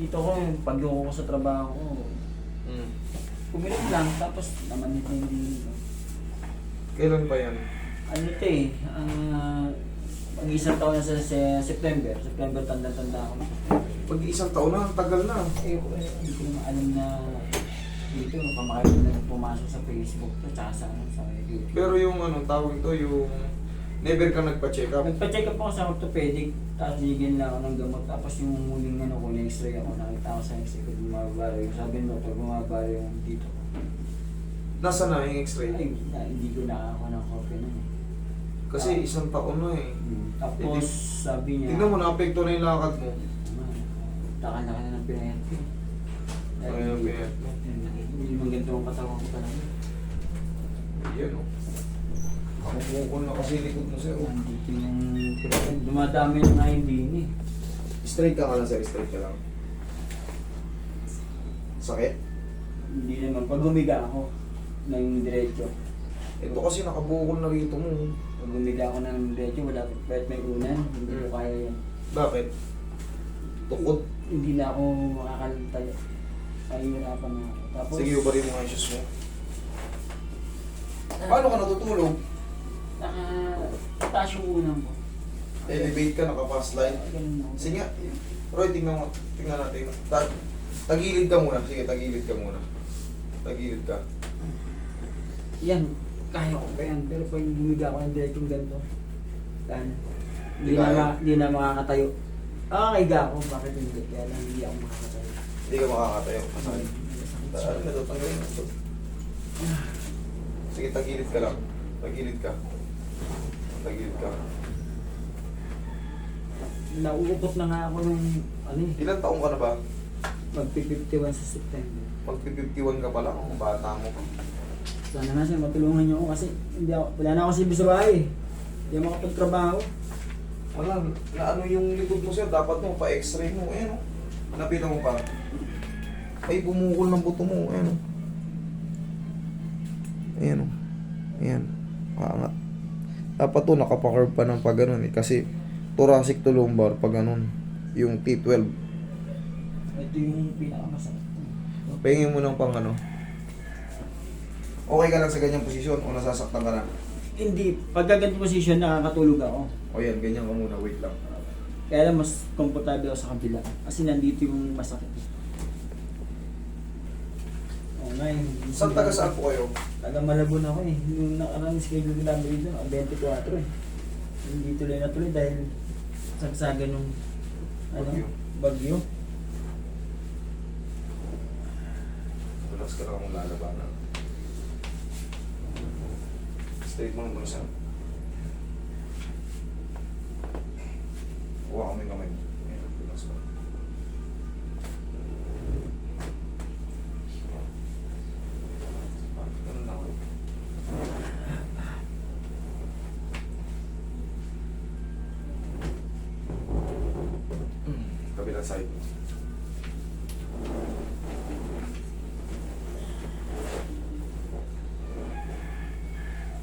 dito ko, pag yung ko sa trabaho ko, Mm. kumilit lang, tapos naman ito hindi, Kailan pa yan? ano ito eh, ang mag-isang taon na sa, sa September, September tanda-tanda ako. Pag isang taon na, ang tagal na. Eh, eh, hindi ko naman alam na dito, kamakailan na pumasok sa Facebook to, tsaka sa, ano, sa YouTube. Pero yung ano, tawag ito, yung never ka nagpa-check up. Nagpa-check up ako sa orthopedic, tapos bigyan lang ako ng gamot, tapos yung muling ano ko, na-x-ray ako, nakita ko sa x-ray ko, bumabara yung, sabi ng doktor, bumabara yung dito ko. Nasa na yung x-ray? Ay, na, hindi ko nakakuha ng copy nun eh. Kasi isang taon na eh. Tapos, sabi niya, Tingnan mo, naapekto na yung lakad mo. Taka-laka na ng pinayat ko. Yung pinayat mo? Hindi naman ganito ang katawan ko talaga. Yan o. Ako bukol na kasi likod mo sir. oh. Nandito yung. Dumadami na nga yung din eh. Straight ka nga lang sir, straight ka lang. Sakit? Hindi naman. Pag humiga ako ng diretso, Ito kasi nakabukol na rito mo. pag humiga ako ng diretso, wala kahit may unan, hindi ko Mm. kaya yan. Bakit? Tukod. Hindi na ako makakaltayo. Mahihirapan na ako. Tapos, Sige, ubarin mo nga yung shoes mo. Paano ka natutulog? Naka, taas yung unan ko. Elevate ka, naka-pass line. Ganun ako. Sige nga. Roy, tingnan mo. Tingnan natin. Ta- tagilid ka muna. Sige, tagilid ka muna. Tagilid ka. Yan, kaya ko pa yan. Pero pag humiga ako ng diretsong ganito, kan, hindi na, ma, hindi na makakatayo. Ah, kaiga ako. Bakit hindi? Kaya lang hindi ako makakatayo. Hindi ka makakatayo. Masakit. Ano na ito? Tanggalin mo ito. Sige, tagilid ka lang. Tagilid ka. Tagilid ka. Nauupot na nga ako nung, ano eh, Ilan taong ka na ba? magpi-51 sa September. Magpi-51 ka pa lang. Ang bata mo. Sana nga siya, matulungan niyo ako kasi hindi ako, wala na ako silbi sa bahay eh. Hindi ako makapagtrabaho. Wala. Na ano yung likod mo sir? Dapat mo pa-x-ray mo. Ayan o. Napitan mo pa. Ay, bumukol ng buto mo. Ayan o. Ayan o. Ayan. Dapat to nakapakarve pa ng pag ganun eh. Kasi thoracic to lumbar pag ganun. Yung T12. Ito yung pinakamasakit. Pahingin mo ng pang ano. Okay ka lang sa ganyang posisyon o nasasaktan ka na? Hindi, pag ganito position, nakakatulog ako. O yan, ganyan ka muna. Wait lang. Kaya lang mas komportable ako sa kabila. Kasi nandito yung masakit. Nga eh. Saan taga saan po kayo? Taga Malabon ako eh. Yung nakarang schedule namin dito, ang 24 eh. Hindi tuloy na tuloy dahil sagsagan ng ano, Bagyo. bagyo. Relax ka lang kung lalabanan. Straight mo naman siya. Huwag kami kamay. Ayan, relax ka. Ah, ganun lang. Hmm, Kabilang side.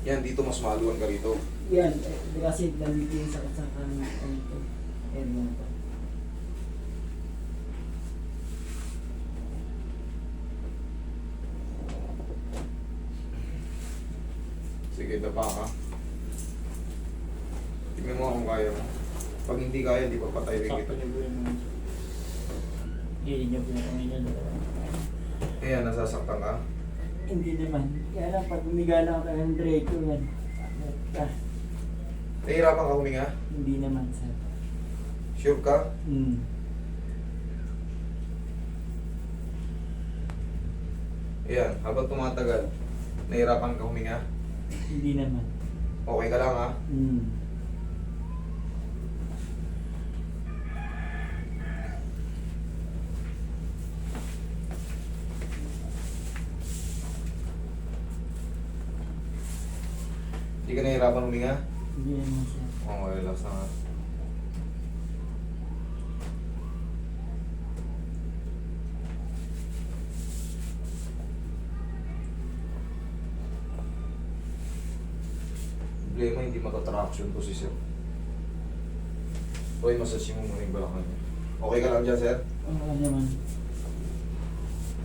Yan, dito mas maluwan ka rito. Yan, eh, kasi yung sakit sa kanan. Ano to? Yan mo to. Sige, dapa ka. Tingnan mo kung kaya mo. Pag hindi kaya, di pa patay rin kita. Sakto niyo po yung Hindi niyo po yung Panginoon. Ayan, nasasaktan ka. Hindi naman. Kaya lang pag umiga na ako ng diretso yan. Ah, Nahihirapan ka huminga? hindi naman sir. Sure ka? Hmm. Ayan, habang tumatagal, nahihirapan ka huminga? Hindi naman. Okay ka lang ha? Hmm. Hindi ka nahihirapan huminga? Hindi naman sir. Oo, relax na nga. Problema, hindi matatraction to si Sir. Roy, massage mo muna yung balakang niya. Okay ka lang dyan, Sir? Oo naman.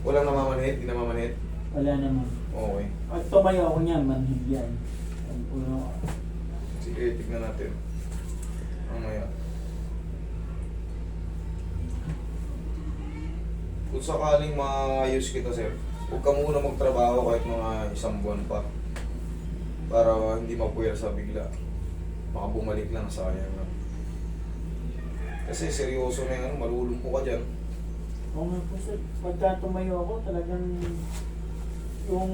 Walang namamanhit, di namamanhit. Wala naman. Okay. At tumayo ako niyan, manhid yan. Ang uno, Sige, tignan natin. Mamaya. Kung sakaling maayos kita, sir, huwag ka muna magtrabaho kahit mga isang buwan pa. Para hindi mapuwersa bigla. Baka bumalik lang, sayang lang. Kasi seryoso na ano, malulumpo ka dyan. Oo nga po sir, pagka tumayo ako talagang yung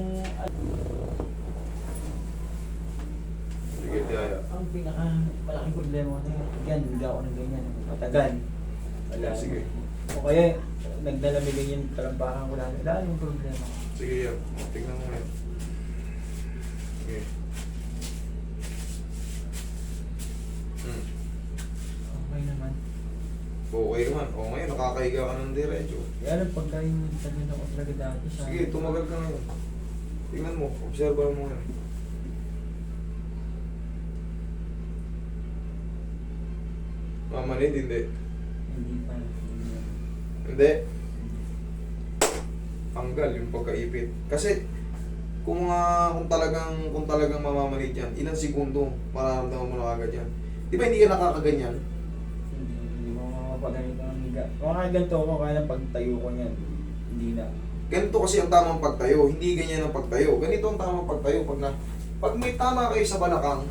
Sige, tiyaya. Ang pinaka malaking problema ko na yan, hindi ako ng ganyan, matagal. Wala. Sige. O kaya, nagdalamig ganyan, talampakan ko lang. Wala yung problema. Sige, yan. Tignan mo yan. Sige. Hmm. Okay naman. Okay naman. O ngayon, nakakahiga ka ng diretso. Kaya lang pagka yung tagal ako talaga dati sa... Sige, tumagal ka ngayon. Tingnan mo, obserbahan mo yan. Hindi. Hindi pa. Hindi. Tanggal yung pagkaipit. Kasi, kung nga, kung talagang, kung talagang mamamanid yan, ilang segundo, mararamdaman mo na agad yan. Di ba hindi ka nakakaganyan? Hindi, hindi mo mapaganito ng higa. Mga ganito ako, kaya lang pag tayo ko niyan, hindi na. Ganito kasi ang tamang pagtayo, hindi ganyan ang pagtayo. Ganito ang tamang pagtayo pag na pag may tama kayo sa balakang.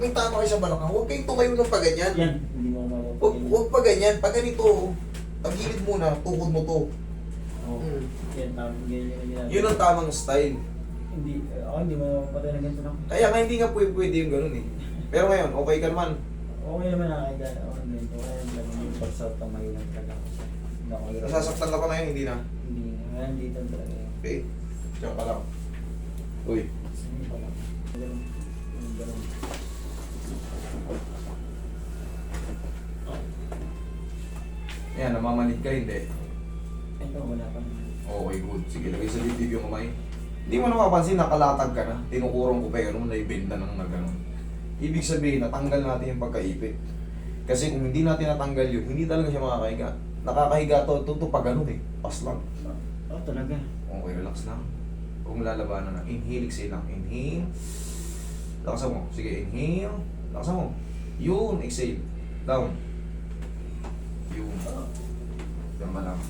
Pag may tama kayo sa balakang, huwag kayong tumayo ng paganyan. Yan, hindi mo Huwag, mapapaganito. huwag pa ganyan. Pag ganito, tagilid muna, tukod mo to. Oo. Hmm. Yan, tam- ganyan yung ginagawa. Yun ang tamang style. Hindi, eh, ako hindi mo mapapatay ng ganito na. Kaya nga hindi nga pwede, pwede yung ganun eh. Pero ngayon, okay ka naman. Okay naman nakakita. Okay ganito. Kaya lang yung pag-south ang mahirap talaga. Nasasaktan ka pa ngayon, hindi na. Hindi, ngayon dito talaga yun. Okay, diyan ka lang. Uy, Sige pa lang. Ganun. Ganun, ganun. yan, namamanid ka, hindi. Ito, wala pa. Okay, good. Sige, lagay sa dibdib yung kamay. Hindi mo napapansin, nakalatag ka na. Tinukurong ko pa yun, naibenda ng na gano'n. Ibig sabihin, natanggal natin yung pagkaipit. Kasi kung hindi natin natanggal yun, hindi talaga siya makakahiga. Nakakahiga to, ito, ito pa ganun eh. Pas lang. Oo, oh, talaga. Okay, relax lang. Huwag mo lalabanan na. Inhale, exhale lang. Inhale. Lakasan mo. Sige, inhale. Lakasan mo. Yun, exhale. Down. Yun. Diyan ka lang.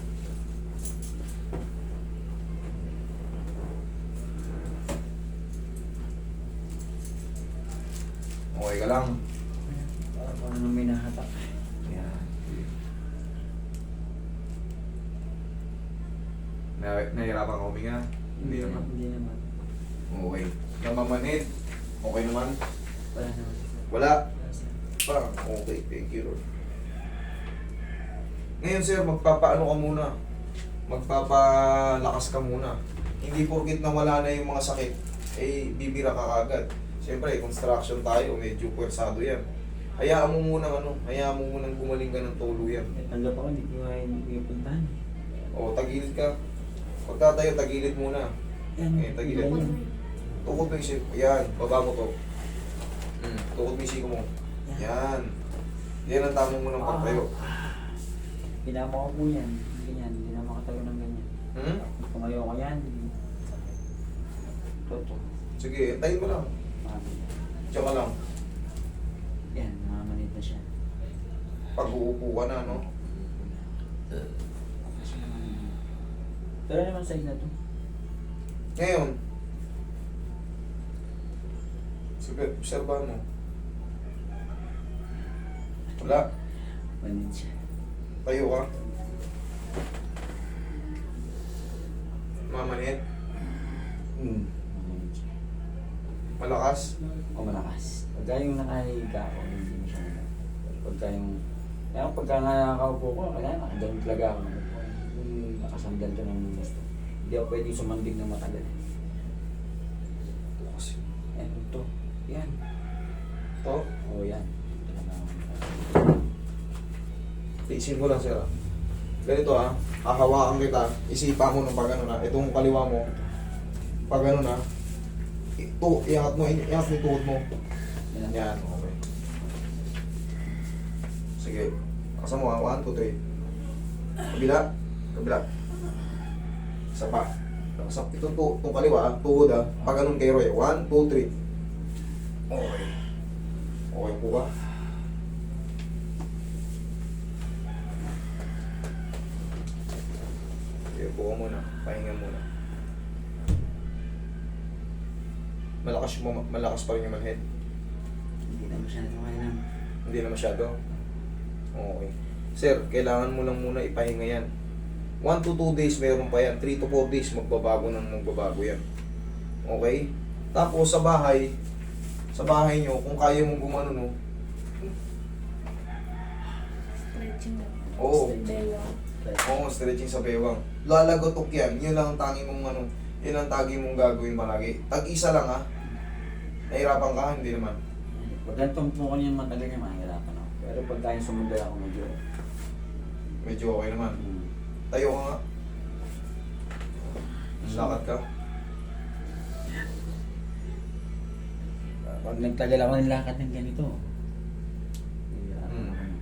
Okay ka lang. Parang ano may nahatak. Yan. Na nahirapan ka huminga? Hindi naman. Hindi naman. Okay. Namamanid? Okay naman? Wala naman. Wala? Parang okay. Thank you, Lord. Ngayon, sir, magpapaano ka muna? Magpapalakas ka muna. Hindi porkit na wala na yung mga sakit, eh, bibira ka kagad. Siyempre, construction tayo, medyo puwersado yan. Hayaan mo muna ano, hayaan mo muna gumaling ka ng tuluyan. Tanggap ako, hindi ko nga yung puntahan. O, tagilid ka. Pagtatayo, tagilid muna. Yan. Eh, tagilid. Tukod mo yung siko. Yan, baba mo to. Hmm, tukod mo yung siko mo. Yan. Yan ang tamang mo ng pagtayo. Pinama ko po yan. Ganyan, hindi na makatayo ng ganyan. Hmm? Tumayo ko yan. Toto. Sige, tayin mo lang. Mami. Diyan ka lang. Yan, nakamanid na siya. Pag uupo ka na, no? Pero naman side na to. Ngayon, sige, obserbahan mo. Wala. Manid siya. Tayo ka. Mamanit. Hmm. Manid siya. Malakas. O malakas. Pagka yung nakahiga ako, hindi mo siya malakas. Pagka yung... Kaya pagka nga nakakaupo ko, kaya nakagamit talaga ako. Nakasandal ko ng gusto. Hindi ako pwedeng sumandig ng matagal. Yan, ito. Yan. Ito. O yan. Ito na lang. Tiisin mo lang, sir. ah. Ganito ha, hahawakan kita, isipa mo ng pagano na, itong kaliwa mo, pagano na, ito, iangat mo, iangat mo tuhod mo. Yan. Yan, okay. Sige, Kasama mo, 1, 2, 3. Kabila. Kabila. Isa pa. Sa, ito, to, itong kaliwa, ah, tuhod ah. Pag ganun kay Roy. 1, 2, 3. Okay. Okay po ba? Okay po ka muna. Pahinga muna. Malakas, yung, malakas pa rin yung manhead. Hindi na masyado kaya lang. Hindi na masyado. Okay. Sir, kailangan mo lang muna ipahinga yan. 1 to 2 days meron pa yan. 3 to 4 days magbabago ng magbabago yan. Okay? Tapos sa bahay, sa bahay nyo, kung kaya mong gumano no, Stretching lang. Oo. Bewang. oo, stretching sa bewang. Lalagotok yan. Yun lang ang tangi mong ano, yun ang tangi mong gagawin palagi. Tag-isa lang ha. Nahirapan ka? Hindi naman. Pag ganitong po ko niya matagal niya, mahirapan ako. Pero pag kaya sumunod ako medyo... Medyo okay naman. Hmm. Tayo ka nga. Lakad ka. Pag nagtagal ako ng lakad ng ganito, Hmm.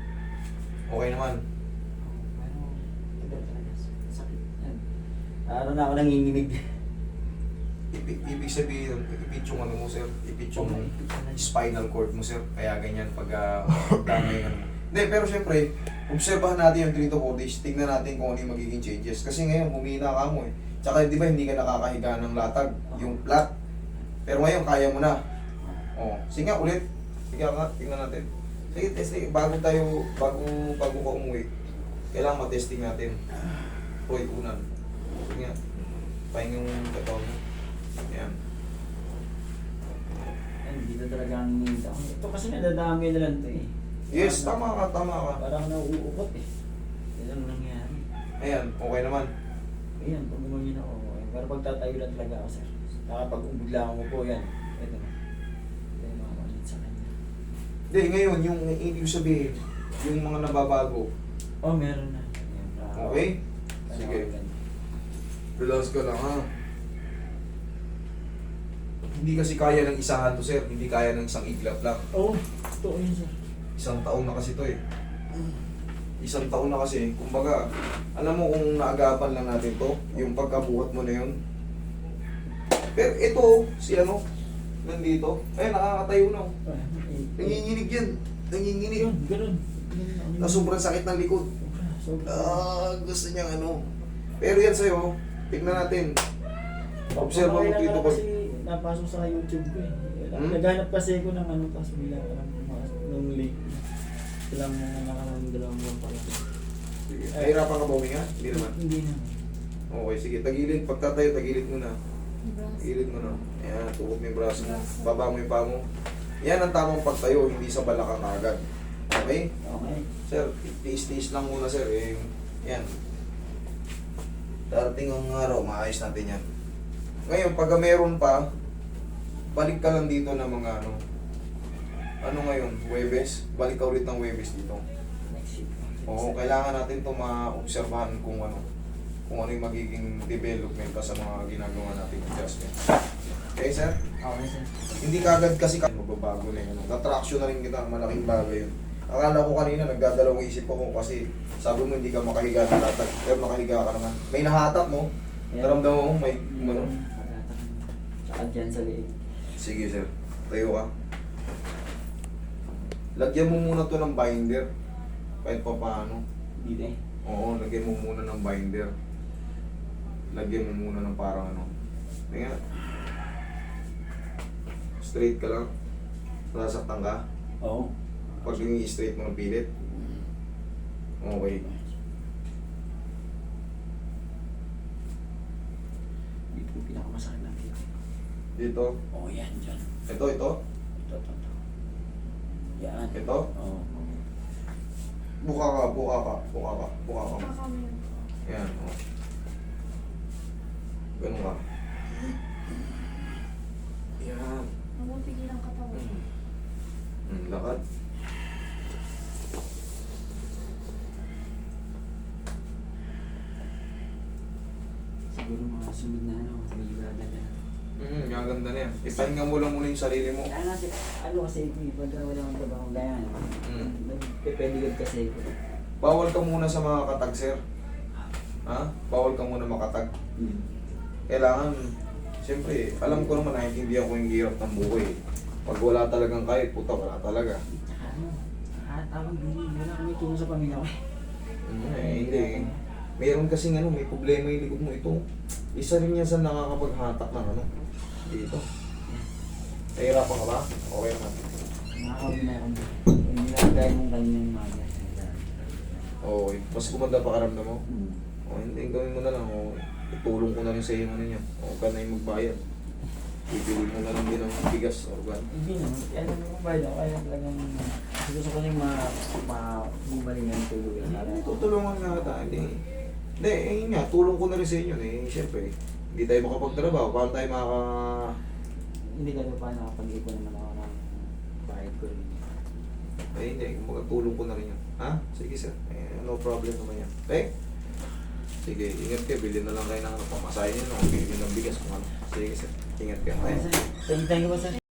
Okay naman. Araw na ako nanginginig. Ibig, ibig sabihin, ipit yung ano mo, sir. Ipit yung Okay. spinal cord mo, sir. Kaya ganyan pag uh, damay ano. Hindi, pero syempre, obserbahan natin yung 3 to 4 days. Tingnan natin kung ano yung magiging changes. Kasi ngayon, humina ka mo eh. Tsaka di ba hindi ka nakakahiga ng latag, yung flat. Pero ngayon, kaya mo na. Oh, sige nga, ulit. Sige nga, tingnan natin. Sige, testing. Bago tayo, bago, bago ka umuwi, kailangan matesting natin. Hoy, unan. Sige nga. Pahinga yung katawan mo. Ayan. Yan, dito talaga ang ako. Ito kasi nadadami na lang ito eh. Yes, Parang- tama ka, tama ka. Parang nauukot eh. Yan ang nangyari. Ayan, okay naman. Ayan, pag gumawa na ako. okay. Pero pag tatayo lang talaga ako, sir. Nakapag bigla ako po yan. Ito na. Ito yung mga malit sa kanya. Hindi, ngayon, yung ibig sabihin, yung mga nababago. Oh, meron na. Okay? Sige. Relax ka lang, ha? Hindi kasi kaya ng isahan to, sir. Hindi kaya ng isang iglap lang. Oh, totoo yun, sir. Isang taon na kasi to eh. Isang taon na kasi, kumbaga, alam mo kung naagapan lang natin to, yung pagkabuhat mo na yun. Pero ito, si ano, nandito, ay nakakatayo na. oh. Nanginginig yan. Nanginginig. Yun, ganun. Na sobrang sakit ng likod. Ah, gusto niyang ano. Pero yan sa'yo, tignan natin. Observe mo Kailangan dito ko. kasi napasok sa YouTube ko eh. Hmm? Naghanap kasi ako ng ano, tapos bigla ko lang pumasok nung link. Ilang mga nakarang dalawang buwan pa lang. Sige. Nahirapan ka ba huminga? Hindi naman. Hindi na. Okay, sige. Tagilid. Pagtatayo, tagilid mo na. Tagilid mo na. Ayan, tukod mo yung braso mo. Baba mo yung paa mo. Yan ang tamang pagtayo, hindi sa balakang agad. Okay? Okay. Sir, tiis-tiis lang muna sir. Eh, yan. Darating ang araw, maayos natin yan. Ngayon, pag meron pa, balik ka lang dito ng mga ano. Ano ngayon? Webes? Balik ka ulit ng Webes dito. Oo, kailangan natin ito maobserbahan kung ano kung ano yung magiging development pa sa mga ginagawa nating adjustment. Okay, sir? Okay, sir. Hindi kagad kasi ka magbabago na yun. Na-traction na rin kita, malaking bagay yun. Akala ko kanina, nagdadalawang isip ako kasi sabi mo hindi ka makahiga ng latag. Pero makahiga ka naman. May nahatak mo. Naramdaman mo, may ano. Tsaka dyan sa liig. Sige, sir. Tayo ka. Lagyan mo muna to ng binder. Kahit pa paano. Dito eh. Oo, lagyan mo muna ng binder. Lagyan mo muna ng parang ano. Tingnan. Straight ka lang. Nasaktan ka. Oo. Pag yung straight mo ng pilit. Okay. Dito yung pinakamasakit na dito. Dito. Oo, yan, dyan. Ito, ito. Ito, ito, ito. Yan. Ito? Oo. Buka ka, buka ka, buka ka, buka ka. Yan. Oh. Ganun ka. Yan. Namumigil ang katawan. Hmm, lakad. Siguro mga sunod na ano, may na. Hmm, gaganda na yan. Ipahinga mo lang muna yung sarili mo. Kaya kasi, ano kasi, pagka wala akong trabaho, gaya nga, Mm. nagpe-pedigree kasi ko. Bawal ka muna sa mga katag, sir. Ha? Bawal ka muna makatag. Hmm. Kailangan, siyempre, alam ko naman, naiintindihan ko yung hirap ng buhay. Pag wala talagang kahit, puta, wala talaga. Ano? Ah, tawag din. Wala kami tulong sa pamilya ko. Mm, eh, hindi. Meron kasing ano, may problema yung likod mo. Ito, isa rin yan sa nakakapaghatak ng ano. Dito. Nahirapan ka ba? Okay naman. Nakakawin na ako. Hindi na gaya mong kanyang mga. Oo, mas gumanda pa karamdam mo. Hmm. O, hindi, gawin mo na lang. O, itulong ko na rin sa iyo ano niya. O, huwag ka na yung magbayad. Bibili mo na lang din ng bigas or gan. Hindi naman. Kaya naman kung bayad ako. Kaya talagang gusto ko yung ma... ma... bumalik ng tulog. Hindi, tutulungan nga tayo. Hindi, hindi, eh, yun nga, tulong ko na rin sa inyo. Eh, siyempre, hindi tayo makapagtrabaho. Paano tayo makaka... Hindi ka pa nakapag-ipon naman ako ng bayad ko rin. Ay, hindi. Kumbaga, tulong ko na rin yun. Ha? Sige, sir. Eh, no problem naman yan. Okay? Sige, ingat kayo. Bilhin na lang kayo ng ano, pamasahin nyo. Bilhin ng bigas kung ano. Sige, sir. ठीक है thank you sir